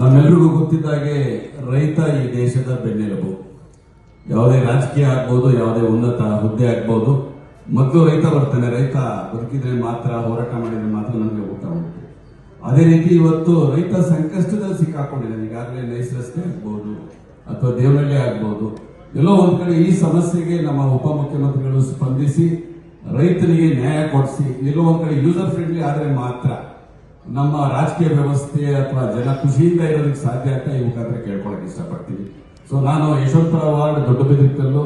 ನಮ್ಮೆಲ್ರಿಗೂ ಗೊತ್ತಿದ್ದಾಗೆ ರೈತ ಈ ದೇಶದ ಬೆನ್ನೆಲುಬು. ಯಾವುದೇ ರಾಜಕೀಯ ಆಗ್ಬೋದು, ಯಾವುದೇ ಉನ್ನತ ಹುದ್ದೆ ಆಗ್ಬೋದು, ಮೊದಲು ರೈತ ಬರ್ತಾನೆ, ರೈತ ಬದುಕಿದ್ರೆ ಮಾತ್ರ, ಹೋರಾಟ ಮಾಡಿದ್ರೆ ಮಾತ್ರ ನಮಗೆ ಊಟ ಉಂಟು. ಅದೇ ರೀತಿ ಇವತ್ತು ರೈತ ಸಂಕಷ್ಟದಲ್ಲಿ ಸಿಕ್ಕಾಕೊಂಡಿದ್ದಾನೆ ಈಗಾಗಲೇ ನೈಸ್ ರಸ್ತೆ ಆಗ್ಬೋದು, ಅಥವಾ ದೇವನಹಳ್ಳಿ ಆಗ್ಬೋದು, ಎಲ್ಲೋ ಒಂದ್ ಕಡೆ ಈ ಸಮಸ್ಯೆಗೆ ನಮ್ಮ ಉಪಮುಖ್ಯಮಂತ್ರಿಗಳು ಸ್ಪಂದಿಸಿ ರೈತರಿಗೆ ನ್ಯಾಯ ಕೊಡಿಸಿ, ಎಲ್ಲೋ ಒಂದ್ ಕಡೆ ಯೂಸರ್ ಫ್ರೆಂಡ್ಲಿ ಆದರೆ ಮಾತ್ರ. ನಮ್ಮ ರಾಜಕೀಯ ವ್ಯವಸ್ಥೆ ಅಥವಾ ಜನ ಖುಷಿಯಿಂದ ಇರೋದಕ್ಕೆ ಸಾಧ್ಯ ಅಂತ ಈ ಮುಖಾಂತರ ಕೇಳ್ಕೊಳಕ್ ಇಷ್ಟಪಡ್ತೀನಿ. ಸೊ ನಾನು ಯಶವಂತಪುರ ವಾರ್ಡ್ ದೊಡ್ಡ ಬೆದರಿಕಲ್ಲು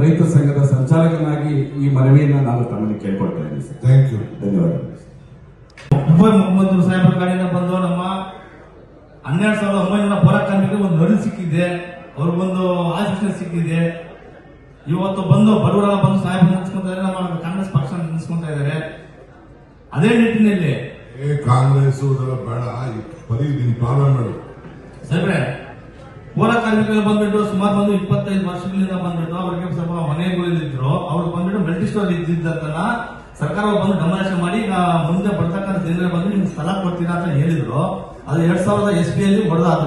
ರೈತ ಸಂಘದ ಸಂಚಾಲಕನಾಗಿ ಈ ಮನವಿಯನ್ನು ನಾನು ತಮ್ಮಲ್ಲಿ ಕೇಳ್ಕೊಳ್ತಾ ಇದ್ದೀನಿ ಸರ್ ಥ್ಯಾಂಕ್ ಯು ಧನ್ಯವಾದಗಳು ಮೊಹಮ್ಮದ್ ಸಾಹೇಬರ ಕಡೆಯಿಂದ ಬಂದು ನಮ್ಮ ಹನ್ನೆರಡು ಸಾವಿರದ ಒಂಬೈನೂರ ಪೌರ ಕಾರ್ಮಿಕರಿಗೆ ಒಂದು ನಡು ಸಿಕ್ಕಿದೆ. ಅವ್ರಿಗೊಂದು ಆಶೀರ್ವಾದ ಸಿಕ್ಕಿದೆ. ಇವತ್ತು ಬಂದು ಬಡವರ ಬಂದು ಸಾಹೇಬ್ ನಿಲ್ಸ್ಕೊಂತ ಇದ್ದಾರೆ ನಮ್ಮ ಕಾಂಗ್ರೆಸ್ ಪಕ್ಷ ನಿಲ್ಸ್ಕೊಂತ ಇದ್ದಾರೆ. ಅದೇ ನಿಟ್ಟಿನಲ್ಲಿ ಏ ಕಾಂಗ್ರೆಸ್ ಬೇಡ ಬರೀ ನಿನ್ ಹೇಳು. ಸರಿ ಪೌರ ಕಾರ್ಮಿಕರು ಬಂದ್ಬಿಟ್ಟು ಸುಮಾರು ಬಂದು ಇಪ್ಪತ್ತೈದು ವರ್ಷಗಳಿಂದ ಬಂದ್ಬಿಟ್ಟು ಅವ್ರಿಗೆ ಸ್ವಲ್ಪ ಮನೆಗಳಿದ್ರು ಅವ್ರು ಬಂದ್ಬಿಟ್ಟು ಮಲ್ಟಿ ಸ್ಟೋರ್ ಇದ್ದಿದ್ದನ್ನ ಸರ್ಕಾರ ಬಂದು ಗಮನಾಶ ಮಾಡಿ ಮುಂದೆ ಬರ್ತಕ್ಕಂಥ ಜನರಿಗೆ ಬಂದು ನಿಮ್ಗೆ ಸ್ಥಳ ಕೊಡ್ತೀರಾ ಅಂತ ಹೇಳಿದ್ರು. ಅದು ಎರಡ್ ಸಾವಿರದ ಎಸ್ ಪಿ ಅಲ್ಲಿ ಹೊಡೆದ ಅದು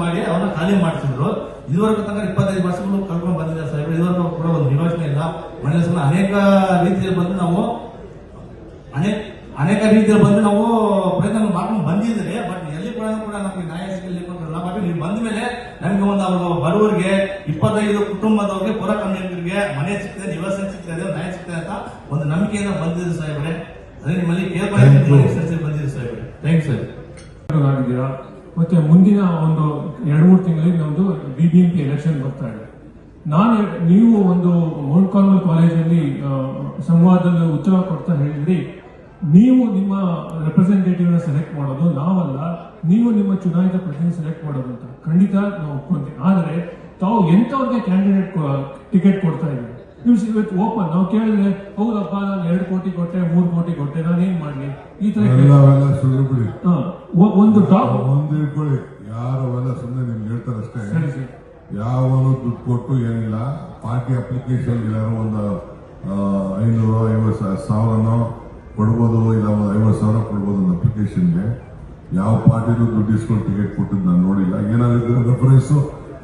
ಮಾಡಿ ಅವ್ರನ್ನ ಖಾಲಿ ಮಾಡಿಸಿದ್ರು ಇದುವರೆಗೂ ತನಕ ಇಪ್ಪತ್ತೈದು ವರ್ಷಗಳು ಕಳ್ಕೊಂಡು ಬಂದಿದ್ದಾರೆ ಸರ್ ಇದುವರೆಗೂ ಕೂಡ ಒಂದು ವಿಮೋಚನೆ ಇಲ್ಲ. ಮನೆ ಅನೇಕ ರೀತಿಯಲ್ಲಿ ಬಂದು ನಾವು ಅನೇಕ ಅನೇಕ ರೀತಿಯಲ್ಲಿ ಬಂದು ನಾವು ಪ್ರಯತ್ನ ಮಾಡ್ಕೊಂಡು ಬಂದಿದ್ರೆ ಬಟ್ ಎಲ್ಲಿ ಕೂಡ ಕೂಡ ನಮಗೆ ನ್ಯಾಯ ಸಿಗಲಿ ಬಟ್ ನೀವು ಬಂದ ಮೇಲೆ ನಮಗೆ ಒಂದು ಅವರು ಬಡವರಿಗೆ ಇಪ್ಪತ್ತೈದು ಕುಟುಂಬದವ್ರಿಗೆ ಪುರ ಕನ್ನಡಿಗರಿಗೆ ಮನೆ ಸಿಗ್ತದೆ ನಿವಾಸ ಸಿಗ್ತದೆ ನ್ಯಾಯ ಸಿಗ್ತದೆ ಅಂತ ಒಂದು ನಂಬಿಕೆಯಿಂದ ಬಂದಿದ್ರು ಸಾಹೇಬ್ರೆ. ಅದೇ ನಿಮ್ಮಲ್ಲಿ. ಕೇಳ್ಕೊಂಡು ಬಂದಿದೆ ಸಾಹೇಬ್ರೆ. ಥ್ಯಾಂಕ್ ಸರ್ ಮತ್ತೆ ಮುಂದಿನ ಒಂದು ಎರಡು ಮೂರು ತಿಂಗಳಿಗೆ ನಮ್ದು ಬಿಬಿಎಂಪಿ ಎಲೆಕ್ಷನ್ ಬರ್ತಾ ಇದೆ. ನಾನು ನೀವು ಒಂದು ಮೌಂಟ್ ಕಾಲೇಜಲ್ಲಿ ಸಂವಾದದಲ್ಲಿ ಉತ್ತರ ಕೊಡ್ತಾ ಹೇಳಿದ್ರಿ. ನೀವು ನಿಮ್ಮ ರೆಪ್ರೆಸೆಂಟೇಟಿವ್ನ ಸೆಲೆಕ್ಟ್ ಮಾಡೋದು ನಾವಲ್ಲ ನೀವು ನಿಮ್ಮ ಚುನಾಯಿತ ಪ್ರತಿನಿಧಿ ಸೆಲೆಕ್ಟ್ ಮಾಡೋದು ಅಂತ. ಖಂಡಿತ ನಾವು ಒಪ್ಕೊಂತೀವಿ. ಆದರೆ ತಾವು ಎಂತವ್ರಿಗೆ ಕ್ಯಾಂಡಿಡೇಟ್ ಟಿಕೆಟ್ ಕೊಡ್ತಾ ಇದ್ದೀವಿ ನೀವು ಇವತ್ತು ಓಪನ್ ನಾವು ಕೇಳಿದ್ರೆ ಹೌದಪ್ಪ ನಾನು ಎರಡು ಕೋಟಿ ಕೊಟ್ಟೆ ಮೂರು ಕೋಟಿ ಕೊಟ್ಟೆ ನಾನು ಏನ್ ಮಾಡ್ಲಿ? ಈ ತರ ಒಂದು ಟಾಪ್ ಒಂದು ಇಟ್ಕೊಳ್ಳಿ ಯಾರು ಅವೆಲ್ಲ ಸುಮ್ಮನೆ ನಿಮ್ಗೆ ಹೇಳ್ತಾರಷ್ಟೇ ಸರಿ ಸರಿ. ಯಾವನು ದುಡ್ಡು ಕೊಟ್ಟು ಏನಿಲ್ಲ ಪಾರ್ಟಿ ಅಪ್ಲಿಕೇಶನ್ ಒಂದು ಐನೂರು ಐವತ್ತು ಸಾವಿರನೋ ಕೊಡ್ಬೋದು ಇಲ್ಲ ಒಂದು ಐವತ್ತು ಸಾವಿರ ಕೊಡ್ಬೋದು ಒಂದು ಅಪ್ಲಿಕೇಶನ್ಗೆ ಯಾವ ಪಾರ್ಟಿನೂ ದುಡ್ಡು ಇಸ್ಕೊಂಡು ಟಿಕೆಟ್ ಕೊಟ್ಟಿದ್ದು ನಾನು ನೋಡಿಲ್ಲ. ಏನಾದ್ರು ರೆಫರೆನ್ಸ್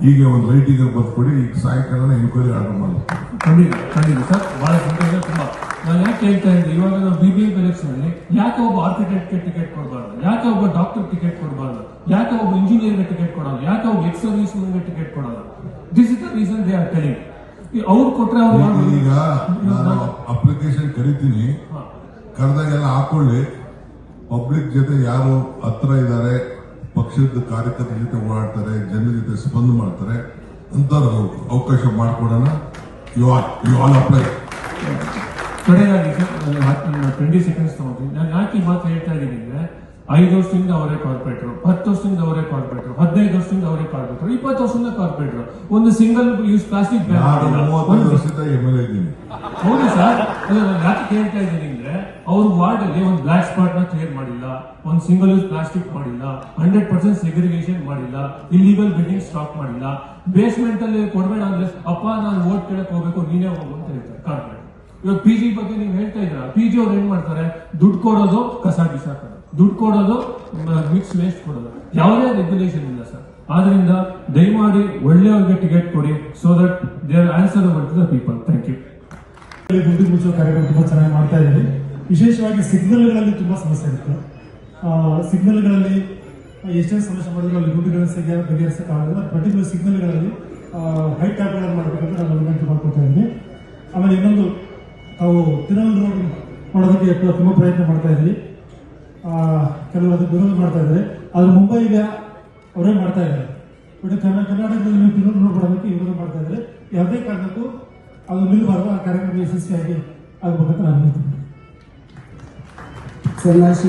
ಹೀಗೆ ಒಂದು ರೈಟಿಂಗ್ ಬರ್ಕೊಡಿ ಈಗ ಸಾಯಂಕಾಲ ಎನ್ಕ್ವೈರಿ ಆರ್ಡರ್ ಮಾಡಿ. ಖಂಡಿತ ಖಂಡಿತ ಸರ್. ಬಹಳ ಸಂತೋಷ ತುಂಬಾ. ನಾನು ಯಾಕೆ ಹೇಳ್ತಾ ಇದ್ದೆ ಇವಾಗ ನಾವು ಬಿ ಬಿ ಎಲೆಕ್ಷನ್ ಅಲ್ಲಿ ಯಾಕೆ ಒಬ್ಬ ಆರ್ಕಿಟೆಕ್ಟ್ಗೆ ಟಿಕೆಟ್ ಕೊಡಬಾರ್ದು? ಯಾಕೆ ಒಬ್ಬ ಡಾಕ್ಟರ್ ಟಿಕೆಟ್ ಕೊಡಬಾರ್ದು? ಯಾಕೆ ಒಬ್ಬ ಇಂಜಿನಿಯರ್ಗೆ ಟಿಕೆಟ್ ಕೊಡೋದು ಯಾಕೆ ಒಬ್ಬ ಎಕ್ಸ್ ಸರ್ವಿಸ್ಗೆ ಟಿಕೆಟ್ ಕೊಡೋದು this is the reason they are telling ಅವ್ರು ಕೊಟ್ಟರೆ ಅವ್ರು. ಈಗ ನಾನು ಅಪ್ಲಿಕೇಶನ್ ಕರಿತೀನಿ. ಕರೆದಾಗೆಲ್ಲ ಹಾಕೊಳ್ಳಿ. ಪಬ್ಲಿಕ್ ಜೊತೆ ಯಾರು ಹತ್ರ ಇದ್ದಾರೆ ಪಕ್ಷದ ಕಾರ್ಯಕರ್ತರ ಜೊತೆ ಓಡಾಡ್ತಾರೆ ಜನರ ಜೊತೆ ಸ್ಪಂದ ಮಾಡ್ತಾರೆ ಅಂತವ್ರಿಗೆ ಅವಕಾಶ ಮಾಡಿಕೊಡೋಣ. You are you all apply ಕಡೆಯಾಗಿ twenty seconds ತಗೊಂಡ್ರಿ ನಾನು ಯಾಕೆ ಮಾತು ಹೇಳ್ತಾ ಇದ್ದೀನಿ ಅಂದ್ರೆ ಐದು ವರ್ಷದಿಂದ ಅವರೇ ಕಾರ್ಪೊರೇಟರ್ ಹತ್ತು ವರ್ಷದಿಂದ ಅವರೇ ಕಾರ್ಪೊರೇಟರ್ ಹದಿನೈದು ವರ್ಷದಿಂದ ಅವರೇ ಕಾರ್ಪೊರೇಟರ್ ಇಪ್ಪತ್ತು ವರ್ಷದಿಂದ ಕಾರ್ಪೊರೇಟರ್. ಒಂದು ಸಿಂಗಲ್ ಯೂಸ್ ಪ್ಲಾಸ್ಟಿಕ್ ಬ್ಯಾಗ್ ಹೌದು ಸರ್ ನಾನು ಯಾಕೆ ಕೇಳ್ತಾ ಇದ್ದೀನಿ ಅಂದ್ರೆ ಅವ್ರ ವಾರ್ಡ್ ಅಲ್ಲಿ ಒಂದು ಬ್ಲಾಕ್ ಸ್ಪಾಟ್ನ ಕ್ಲಿಯರ್ ಮಾಡಿಲ್ಲ ಒಂದು ಸಿಂಗಲ್ ಯೂಸ್ ಪ್ಲಾಸ್ಟಿಕ್ ಮಾಡಿಲ್ಲ ಹಂಡ್ರೆಡ್ ಪರ್ಸೆಂಟ್ ಸೆಗ್ರಿಗೇಷನ್ ಮಾಡಿಲ್ಲ ಇಲ್ಲಿಗಲ್ ಬಿಲ್ಡಿಂಗ್ ಸ್ಟಾಪ್ ಮಾಡಿಲ್ಲ. ಬೇಸ್ಮೆಂಟ್ ಅಲ್ಲಿ ಕೊಡಬೇಡ ಅಂದ್ರೆ, ಅಪ್ಪ, ನಾನು ಓಟ್ ಕೇಳಕ್ ಹೋಗ್ಬೇಕು, ನೀನೇ ಹೋಗು ಅಂತ ಹೇಳ್ತಾರೆ ಕಾರ್ಪೊರೇಟ್. ಇವಾಗ ಪಿ ಜಿ ಬಗ್ಗೆ ನೀವು ಹೇಳ್ತಾ ಇದ್ದೀರಾ? ಪಿ ಜಿ ಅವ್ರು ಏನ್ ಮಾಡ್ತಾರೆ? ದುಡ್ಡು ಕೊಡೋದು ಕಸ ಬಿಸಾಕೋದು. ದುಡ್ಡು ಕೊಡೋದು ಮಿಕ್ಸ್ ವೇಸ್ಟ್ ಕೊಡೋದು. ಯಾವುದೇ ರೆಗ್ಯುಲೇಷನ್ ಇಲ್ಲ ಸರ್. ಆದ್ರಿಂದ ದಯಮಾಡಿ ಒಳ್ಳೆಯವ್ರಿಗೆ ಟಿಕೆಟ್ ಕೊಡಿ so that they are answer to the people thank you ದುಡ್ಡು ಮುಚ್ಚುವ ಕಾರ್ಯಕ್ರಮ ತುಂಬಾ ಚೆನ್ನಾಗಿ ಮಾಡ್ತಾ ಇದ್ದೀವಿ ವಿಶೇಷವಾಗಿ ಸಿಗ್ನಲ್ಗಳಲ್ಲಿ ತುಂಬಾ ಸಮಸ್ಯೆ ಇರುತ್ತೆ. ಸಿಗ್ನಲ್ಗಳಲ್ಲಿ ಎಷ್ಟೇ ಸಮಸ್ಯೆ ಮಾಡಿದ್ರು ಅಲ್ಲಿ ಗುಂಡಿಗಳನ್ನು ಸರಿಯಾಗಿ ಬಗೆಹರಿಸಕ್ಕಾಗಲ್ಲ. ಪರ್ಟಿಕ್ಯುಲರ್ ಸಿಗ್ನಲ್ಗಳಲ್ಲಿ ಹೈಟ್ ಟ್ಯಾಬ್ಗಳನ್ನು ಮಾಡಬೇಕಂತ ನಾನು ವಿನಂತಿ ಮಾಡ್ಕೊತಾ ಇದ್ದೀನಿ. ಆಮೇಲೆ ಇನ್ನೊಂದು, ತಾವು ತಿರುವಲ್ ರೋಡ್ ಮಾಡೋದಕ್ಕೆ ತುಂಬ ಪ್ರಯತ್ನ ಮಾಡ್ತಾ ಇದ್ವಿ ಕೆಲವರು ಅದಕ್ಕೆ ವಿರೋಧ ಮಾಡ್ತಾ ಇದ್ದಾರೆ. ಆದ್ರೆ ಮುಂಬೈಗೆ ಅವರೇ ಮಾಡ್ತಾ ಇದ್ದಾರೆ. ಬಟ್ ಕರ್ನಾ, ಕರ್ನಾಟಕದಲ್ಲಿ ನೀವು ತಿರುವಲ್ ರೋಡ್ ಮಾಡೋದಕ್ಕೆ ವಿರೋಧ ಮಾಡ್ತಾ ಇದ್ದಾರೆ. ಯಾವುದೇ ಕಾರಣಕ್ಕೂ ಅದು ನಿಲ್ಲಬಾರ್ದು ಆ ಕಾರ್ಯಕ್ರಮ ಯಶಸ್ವಿಯಾಗಿ ಆಗಬೇಕಂತ ನಾನು ಹೇಳ್ತೀನಿ. ಸರ್ ಉಮೇಶ್